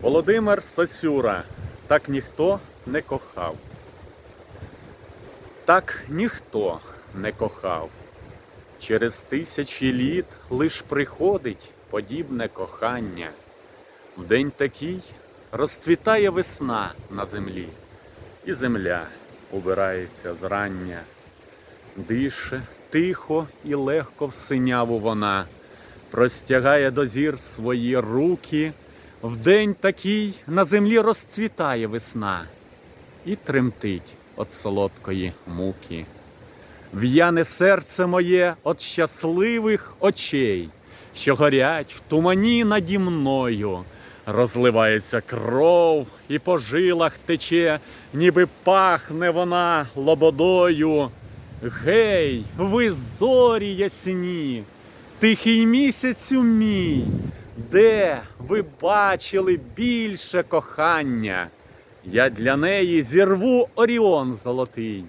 Володимир Сосюра так ніхто не кохав. Так ніхто не кохав. Через тисячі літ лиш приходить подібне кохання. В день такий розцвітає весна на землі, і земля убирається зрання. Дише тихо і легко в синяву вона, простягає до зір свої руки. В день такий на землі розцвітає весна і тремтить від солодкої муки. В'яне серце моє від щасливих очей, що горять в тумані наді мною. Розливається кров і по жилах тече, ніби пахне вона лободою. Гей, ви зорі ясні, тихий місяцю мій, де ви бачили більше кохання? Я для неї зірву оріон золотий.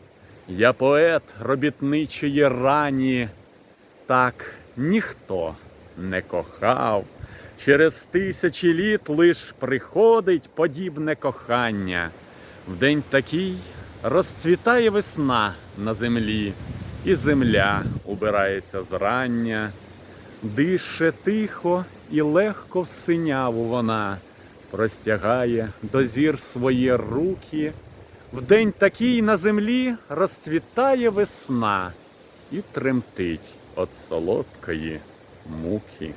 Я поет робітничої рані, так ніхто не кохав. Через тисячі літ лиш приходить подібне кохання. В день такий розцвітає весна на землі, і земля убирається зрання. Дише тихо і легко в синяву вона простягає до зір свої руки. В день такий на землі розцвітає весна і тремтить від солодкої муки.